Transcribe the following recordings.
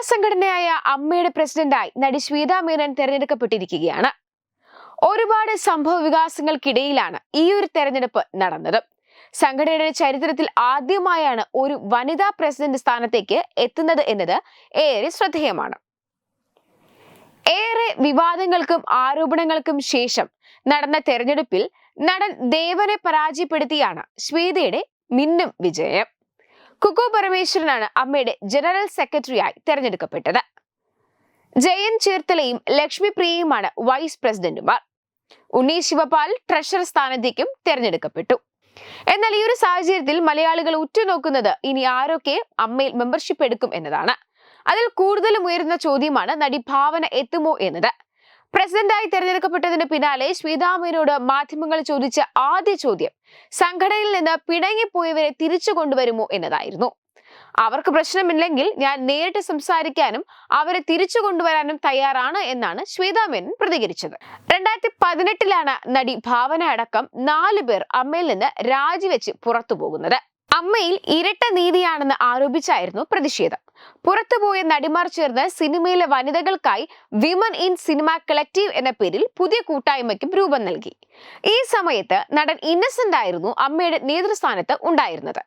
താരസംഘടനയായ അമ്മയുടെ പ്രസിഡന്റായി നടി ശ്വേത മേനൻ തെരഞ്ഞെടുക്കപ്പെട്ടിരിക്കുകയാണ്. ഒരുപാട് സംഭവ വികാസങ്ങൾക്കിടയിലാണ് ഈ ഒരു തെരഞ്ഞെടുപ്പ് നടന്നത്. സംഘടനയുടെ ചരിത്രത്തിൽ ആദ്യമായാണ് ഒരു വനിതാ പ്രസിഡന്റ് സ്ഥാനത്തേക്ക് എത്തുന്നത് എന്നത് ഏറെ ശ്രദ്ധേയമാണ്. ഏറെ വിവാദങ്ങൾക്കും ആരോപണങ്ങൾക്കും ശേഷം നടന്ന തെരഞ്ഞെടുപ്പിൽ നടൻ ദേവനെ പരാജയപ്പെടുത്തിയാണ് ശ്വേതയുടെ മിന്നും വിജയം. കുക്കു പരമേശ്വരനാണ് അമ്മയുടെ ജനറൽ സെക്രട്ടറിയായി തെരഞ്ഞെടുക്കപ്പെട്ടത്. ജയൻ ചേർത്തലയും ലക്ഷ്മി പ്രിയയുമാണ് വൈസ് പ്രസിഡന്റുമാർ. ഉണ്ണി ശിവപാൽ ട്രഷറർ സ്ഥാനത്തേക്കും തെരഞ്ഞെടുക്കപ്പെട്ടു. എന്നാൽ ഈ ഒരു സാഹചര്യത്തിൽ മലയാളികൾ ഉറ്റുനോക്കുന്നത് ഇനി ആരൊക്കെ അമ്മയിൽ മെമ്പർഷിപ്പ് എടുക്കും എന്നതാണ്. അതിൽ കൂടുതലും ഉയരുന്ന ചോദ്യമാണ് നടി ഭാവന എത്തുമോ എന്നത്. പ്രസിഡന്റായി തെരഞ്ഞെടുക്കപ്പെട്ടതിന് പിന്നാലെ ശ്വേതാമേനോട് മാധ്യമങ്ങൾ ചോദിച്ച ആദ്യ ചോദ്യം സംഘടനയിൽ നിന്ന് പിണങ്ങിപ്പോയവരെ തിരിച്ചു കൊണ്ടുവരുമോ എന്നതായിരുന്നു. അവർക്ക് പ്രശ്നമില്ലെങ്കിൽ ഞാൻ നേരിട്ട് സംസാരിക്കാനും അവരെ തിരിച്ചു കൊണ്ടുവരാനും തയ്യാറാണ് എന്നാണ് ശ്വേതാമേനൻ പ്രതികരിച്ചത്. രണ്ടായിരത്തി പതിനെട്ടിലാണ് നടി ഭാവന അടക്കം നാല് പേർ അമ്മയിൽ നിന്ന് രാജിവെച്ച് പുറത്തു പോകുന്നത്. അമ്മയിൽ ഇരട്ട നീതിയാണെന്ന് ആരോപിച്ചായിരുന്നു പ്രതിഷേധം. പുറത്തുപോയ നടിമാർ ചേർന്ന് സിനിമയിലെ വനിതകൾക്കായി വിമൻ ഇൻ സിനിമ കളക്റ്റീവ് എന്ന പേരിൽ പുതിയ കൂട്ടായ്മയ്ക്കും രൂപം നൽകി. ഈ സമയത്ത് നടൻ ഇന്നസെന്റ് ആയിരുന്നു അമ്മയുടെ നേതൃസ്ഥാനത്ത് ഉണ്ടായിരുന്നത്.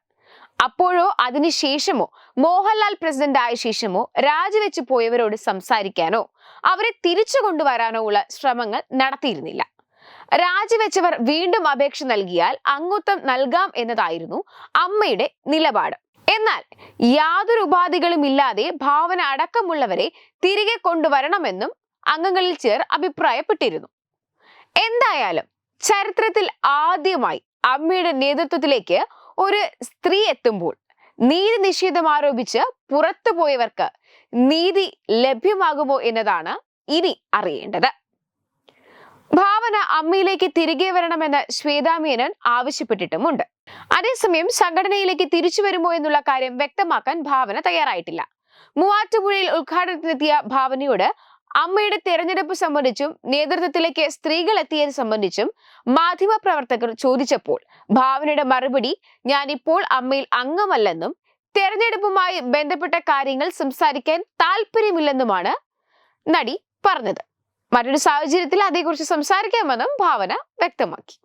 അപ്പോഴോ അതിനുശേഷമോ മോഹൻലാൽ പ്രസിഡന്റ് ആയ ശേഷമോ രാജിവെച്ച് പോയവരോട് സംസാരിക്കാനോ അവരെ തിരിച്ചു കൊണ്ടുവരാനോ ഉള്ള ശ്രമങ്ങൾ നടത്തിയിരുന്നില്ല. രാജിവെച്ചവർ വീണ്ടും അപേക്ഷ നൽകിയാൽ അംഗത്വം നൽകാം എന്നതായിരുന്നു അമ്മയുടെ നിലപാട്. എന്നാൽ യാതൊരു ഉപാധികളും ഇല്ലാതെ ഭാവന അടക്കമുള്ളവരെ തിരികെ കൊണ്ടുവരണമെന്നും അംഗങ്ങളിൽ ചേർ അഭിപ്രായപ്പെട്ടിരുന്നു. എന്തായാലും ചരിത്രത്തിൽ ആദ്യമായി അമ്മയുടെ നേതൃത്വത്തിലേക്ക് ഒരു സ്ത്രീ എത്തുമ്പോൾ നീതി നിഷേധം ആരോപിച്ച് പുറത്തു പോയവർക്ക് നീതി ലഭ്യമാകുമോ എന്നതാണ് ഇനി അറിയേണ്ടത്. ഭാവന അമ്മയിലേക്ക് തിരികെ വരണമെന്ന് ശ്വേതാമേനൻ ആവശ്യപ്പെട്ടിട്ടുമുണ്ട്. അതേസമയം സംഘടനയിലേക്ക് തിരിച്ചു വരുമോ എന്നുള്ള കാര്യം വ്യക്തമാക്കാൻ ഭാവന തയ്യാറായിട്ടില്ല. മൂവാറ്റുപുഴയിൽ ഉദ്ഘാടനത്തിനെത്തിയ ഭാവനയോട് അമ്മയുടെ തെരഞ്ഞെടുപ്പ് സംബന്ധിച്ചും നേതൃത്വത്തിലേക്ക് സ്ത്രീകൾ എത്തിയത് സംബന്ധിച്ചും മാധ്യമ പ്രവർത്തകർ ചോദിച്ചപ്പോൾ ഭാവനയുടെ മറുപടി ഞാനിപ്പോൾ അമ്മയിൽ അംഗമല്ലെന്നും തെരഞ്ഞെടുപ്പുമായി ബന്ധപ്പെട്ട കാര്യങ്ങൾ സംസാരിക്കാൻ താല്പര്യമില്ലെന്നുമാണ് നടി പറഞ്ഞത്. മറ്റൊരു സാഹചര്യത്തിൽ അതേക്കുറിച്ച് സംസാരിക്കാമെന്നും ഭാവന വ്യക്തമാക്കി.